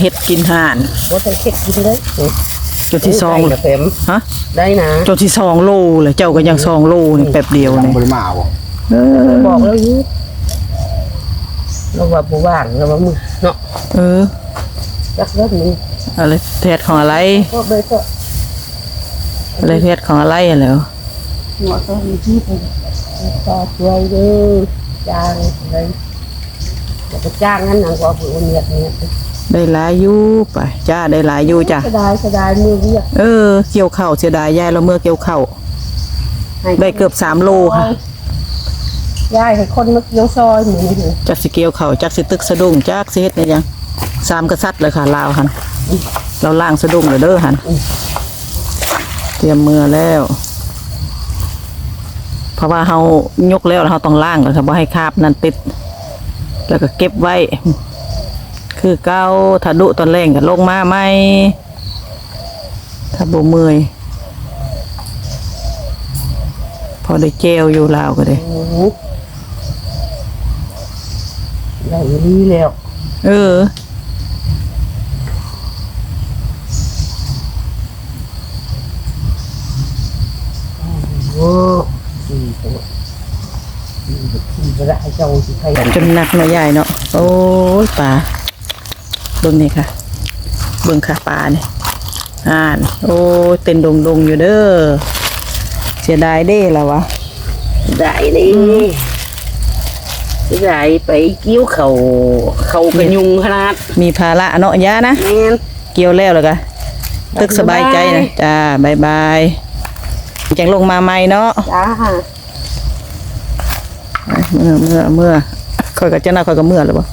เฮ็ดกินห่านว่าจะเช็ดกินได้จนที่ซองได้เลยเต็มฮะได้นะจนที่ซองโลเลยเจ้าก็ยังซองโลนี่แป๊บเดียวยังนี่บริมาบ่เออบอกแล้วอยุเราว่าบูว่างเราว่ามึงเนาะเออรักเลิกมึงอะไรเพศของอะไรก็เลยก็อะไรเพศของอะไรอะแล้วหัวก็มีที่ไปต่อช่วยเด้อจ้างเลยอย่ไปจ้างงั้นหนังกว่าผู้เมียเนี่ย ได้หลายอยู่ไปจ้าได้หลายอยู่จ้ะสดายสดายมือเรียกเออ เกี่ยวข้าวเสียดายยายเราเมื่อเกี่ยวข้าวให้ได้เกือบสามโลค่ะยายให้คนมาเกี่ยวซอยหมูนี่ จักสิเกี่ยวข้าวจักสิตึกสะดุ้งจักสิเฮ็ดเนี่ยยังสามกษัตริย์เลยค่ะลาวหันเราล่างสะดุ้งเลยเด้อหันเตรียมมือแล้ว เพราะว่าเฮายกแล้วแล้วเฮาต้องล่างก่อนค่ะบ่ให้คราบนั่นติด แล้วก็เก็บไว้ คือเก้าถ้าดุตอนแรงก็ลงมาไหมถ้าบ่เมื่อยพอได้เจลอยู่ลาวก็ได้หมูได้ดีแล้ว เออโอ้สี่ตัวสี่สี่กระไรเจ้าสิใครจนหนักเนาะยายเนาะโอ้ยปลา เบิ่งนี่ค่ะ เบิ่งค่ะปลาเนี่ยอ่านโอ้ยเต้นดงดงๆอยู่เด้อเสียดายเด้แล้ววะได้ดิได้ไปเกี่ยวเขาเขากระยุงขนาด มีภาระเนาะยานะแม่นเกี่ยวแล้วแล้วก็ตึกสบายใจนะจ้าบายบายจังลงมาใหม่เนาะจ้าเมื่อเมื่อเมื่อคอยกับเจ้าหน้าคอยกับเมื่อหรือเปล่า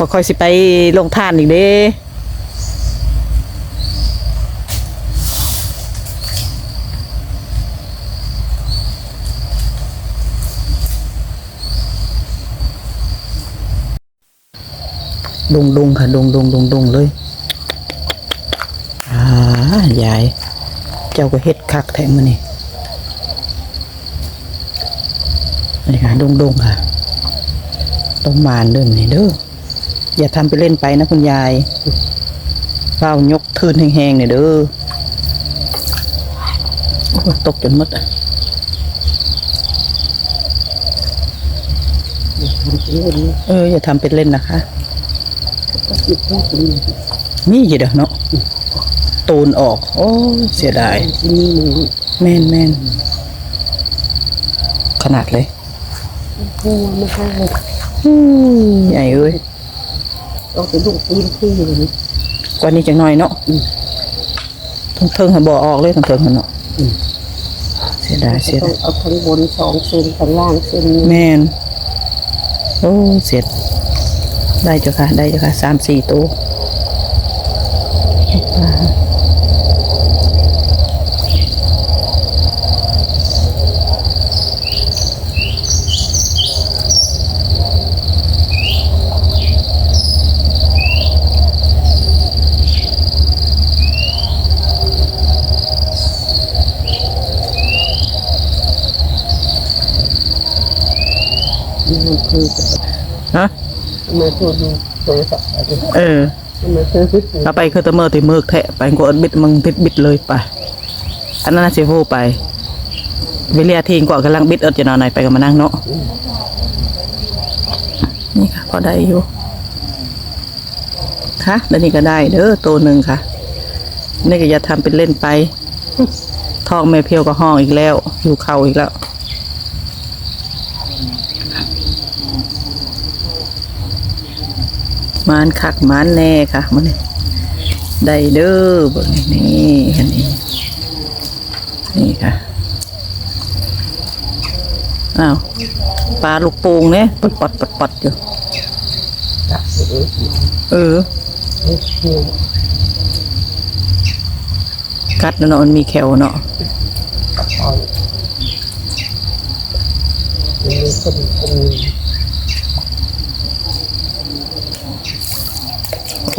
พอคอยสิไปลงท่านอีกเด้ดงดงค่ะดงดงดงดงเลย อ่ายาย เจ้าก็เฮ็ดคักแทงมานี่นี่ค่ะดงดงค่ะ ต้องมานเดินนี่เด้อ อย่าทำไปเล่นไปนะคุณยายเฝ้ายกทืนแห้งๆนี่เด้อโอ้ยตกจนหมดอะเออ อย่าทำเป็นเล่นนะคะมีอยู่เด้อเนาะตูนออก โอ้ยเสียดายที่นี่มึงแม่นแม่นขนาดเลยกูไม่ให้อืมใหญ่เอ้ย ต้องไปดูปืนที่อยู่นี่กว่านี้จังหน่อยเนาะทั้งเทิงหันบ่อออกเลยทั้งเทิงหันเนาะเสียดายเสียต้อดางยเอาข้างบนสองเซนข้างล่างเซนแม่นโอ้เสียดได้เจ้าค่ะ ได้เจ้าค่ะสามสี่ตัว มันคือ ฮะมาตัวดูตัวสัตว์เออเอาไปคือตะเมอติเมือกแทะไปกดบิดมึงติดบิดเลยไปอันนั้นน่ะสิโหไปเวลาทิ้งกว่ากำลังบิดเอิดจะนอนไหนไปกับมานั่งเนาะนี่ค่ะพอได้อยู่ค่ะแล้วนี่ก็ได้เด้อตัวหนึ่งค่ะ นี่ก็อย่าทำเป็นเล่นไป ทองแม่เพียวก็ห้องอีกแล้ว อยู่เข่าอีกแล้ว มานคักมานแน่ค่ะมันได้เด้อเบิ่งนี่อันนี้นี่ค่ะอ้าวปลาลูกโป่งเนี่ยปัดปัดปัดปัดอยู่เออกัดเนาะมันมีแขวเนาะมีคนคน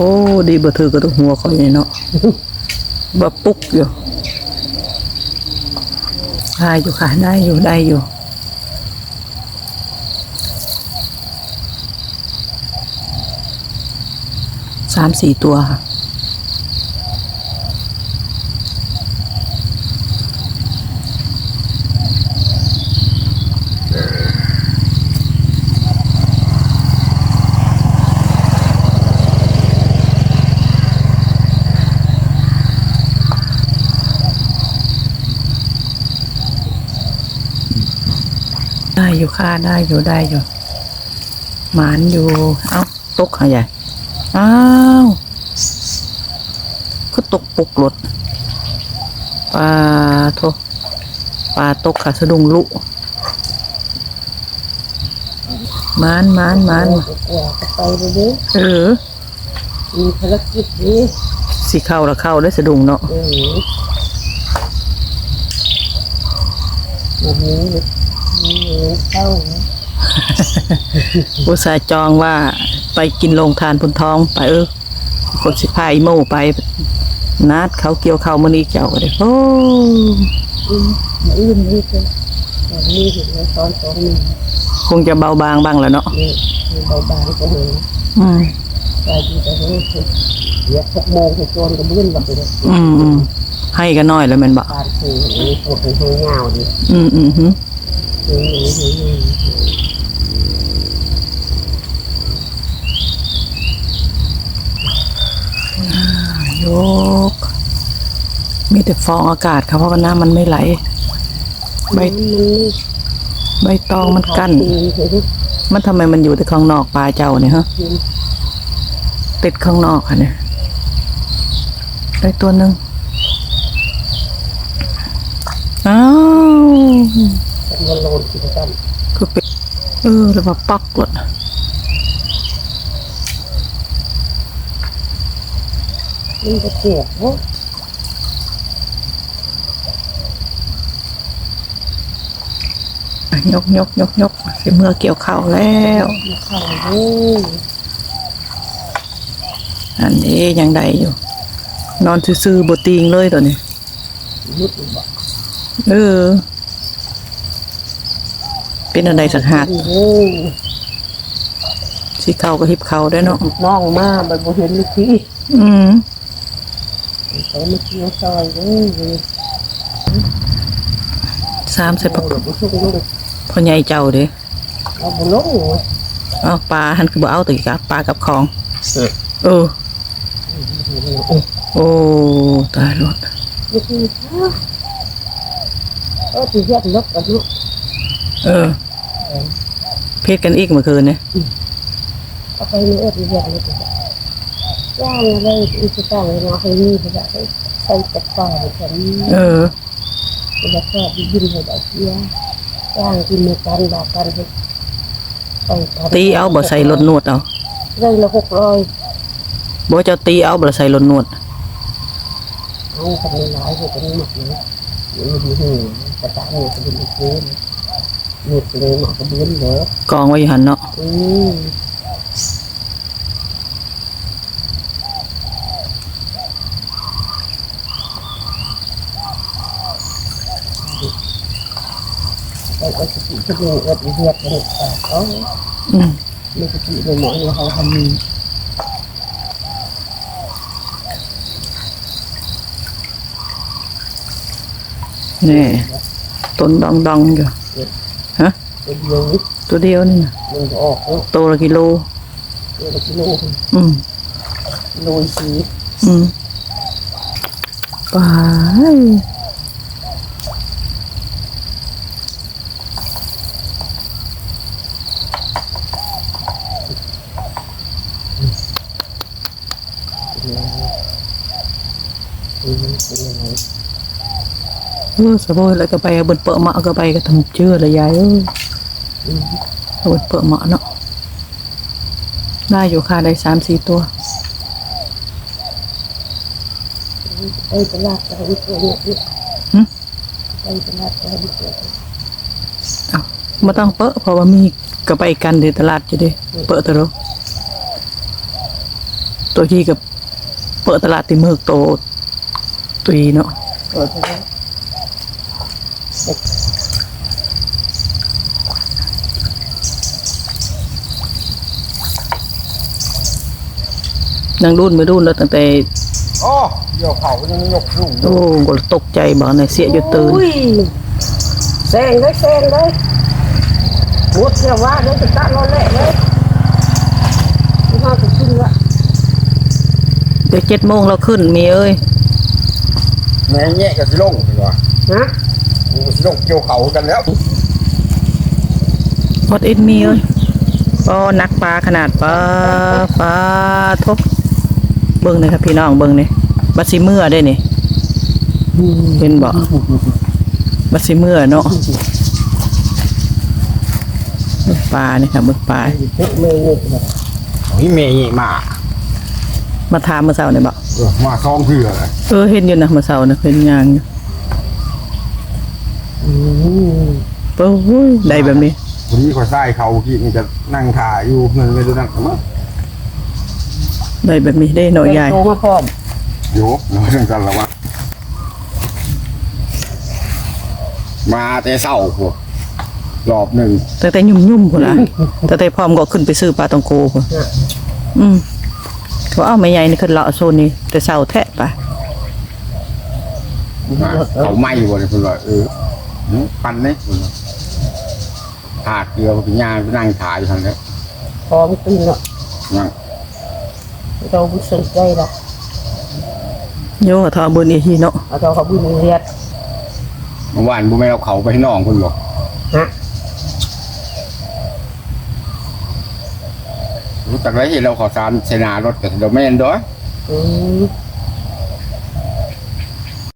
โอ้ดีบ่ถือก็ต้องหัวเขาอยู่เนาะบ่ปุกอยู่ได้อยู่ค่ะได้อยู่ได้อยู่สามสี่ตัวค่ะ อยู่ค่ะได้อยู่ได้อยู่ หมานอยู่ เอ้าตกค่ะใหญ่อ้าวก็ตกปุกรถปลาโทปลาตกค่ะสะดุงลุหมานหมานหมานกว่าก็ไปเลยดิเออมีภารกิจดิสิเข้าละเข้าได้สะดุงเนาะเออวันนี้มี เงินเข้านะอุตส่าห์จองว่าไปกินโรงทานพุนทองไปเออคนสิพาอีโมไป นัดเขาเกี่ยวเข้าวมันอีกเจ้าก็ได้โอ้อืมมาอื่นนี่เป็นวันนี้เห็นแล้วตอนสองหนึ่งคงจะเบาบางบ้างแหล้วเนาะนี่มีเบาบางก็เห็นอืมใจดีแต่เฮ้ยเดี๋ยวหกโมงให้โจรก็บื้นแบบไปเลยอืมอืมให้กันน้อยแล้วแมันบอกการคือนี่ปวดหัวเงาดิอืมอืมฮึ โยก มีแต่ฟองอากาศค่ะเพราะว่าน้ำมันไม่ไหล ใบใบตองมันกั้น มันทำไมมันอยู่แต่ข้างนอกปลาเจ้าเนี่ยฮะ ติดข้างนอกค่ะเนี่ย ได้ตัวหนึ่งอ้าว เป็นวันโลนกิจกรรมคือเป็นเออแล้วมาปักหลดมันจะเจ็บเนาะยกยกยกยกสิเมื่อเกี่ยวข้าวแล้วมาเข้าเด้ออันนี้ยังได้อยู่ นอนซื่อๆบติงเลยตัวนี้ยุดบอกเออ เป็นอะไรสักหักเด้อสิเข้าก็หิบเข้าได้เนาะน้องมาบัดบ่เห็นลูกพี่อืมไปมาเกี่ยวซอยเด้อสามใส่ไปปักบ่ชุกลูกพ่อใหญ่เจ้าเด้เอาบ่ลงเอาปลาหันคือบ่เอาติกับปลากับของเออโอ้ตายรถลูกพี่เออที่เฮ็ดลกกันเนาะ เออ เพศกันอีกเมื่อคืนเนี่ยเอาไปในเอ็ดเฮ็ดเลยย่างอะไรอีกต่างๆนะให้มีบ่ได้ใส่ตะกร้าไปกันเออแล้วก็ยินให้ได้เสียย่างกินในกันดอกกันไปไปกันตีเอาบ่ใส่รถนวดเอาได้ละหกร้อยบ่เจ้าตีเอาบ่ใส่รถนวดเอาทำหลายให้กันหมดเลยอยู่ดีหือกระตาเนี่ยก็เป็นอีกเรื่อง หมดเลยหมากระเบื้องเหรอกองไว้อยู่หันเนาะอืมไปก็สติก็ดูเอ็ดเรียกกันแต่ก็อืมไม่สติเลยหมอเนี่ยเขาทำนี่ต้นดองดองๆอยู่ ฮะเป็นเดียวนี้ตัวเดียวนี่นะมันจะออกแล้วโตละกิโล ตัวละกิโลอืมโรยสีอืมไปเป็นยังไงเป็นยังไง เออสบายแล้วก็ไปเอาบนเปาะหมาก็ไปก็ทำเชื่อละยายเอ้ยอืมเอาบนเปาะหมาเนาะได้อยู่ค่ะได้สามสี่ตัวไปตลาดไปตัวเนี่ยเนี่ยหึไปตลาดไปตัวเอาไม่ต้องเปาะเพราะว่ามีก็ไปกันในตลาดจะได้เปาะตัวเราตัวที่กับเปาะตลาดติมือโตตุยเนาะ ตัวเท่า นั้นนางรุ่นไม่รุ่นแล้วตั้งแต่อ๋อเดี๋ยวเขายังยกสูงโอ้ก็ตกใจบ่เนี่ยเสียอยู่ตื่นอุ้ยแซงเลยแซงเลยหมดเสียว่าเลยจะตัดรถเละเลยที่มาจะขึ้นละเดี๋ยวเจ็ดโมงเราขึ้นมีเอ้ยแม่แง่กับสิลงสิวะฮะกูสิลงเกี่ยวเขากันแล้วพอดอินมีเอ้ยก็นักปลาขนาดปลาปลาทบ เบิ่งเลยครับพี่น้องเบิ่งนี่บัดสิเมื่อได้นี่เห็นบ่บัดสิเมื่อเนาะปลานี่ครับเบิ่งปลาเด็กเมย์เนี่ยแบบโอ้ยแม่แง่มามาถามมื้อเช้านี่บ่เออมาซองเพื่อเลยเออเห็นอยู่นะมื้อเช้านะเห็นยางอยู่อืมโอ้ยได้แบบนี้วันนี้ขอไส้เขากี่มันจะนั่งถ่ายอยู่เงินไม่ได้นั่งมั้ง ได้แบบนี้ได้หน่อยใหญ่โตมาพร้อมโยกน้อยจังกันละวะมาแต่เศร้าพวกรอบหนึ่งแต่แต่ยุ่มๆพุ่นล่ะแต่แต่พร้อมก็ขึ้นไปซื้อปลาตองโกพุ่นอืมเขาเอาไม่ใหญ่นี่ขึ้นเลาะโซนนี้แต่เช้าแท้ปะมาเขาไหม้บ่เลยคุณว่าเออหึปันเนี่ยคุณว่าหากเกลือมันเป็นย่างไปนั่งถ่ายอยู่ทางนี้พร้อมตื่นละนั่ง เราไม่สนใจหรอกโยทอบุญอีฮีเนาะเอาเราเขาบุญเรียนเมื่อวานบุไม่เอาเขาไปให้น้องคุณบอกฮะรู้จักไรที่เราขอสารเสนารถกับเราแม่นด้วยอืม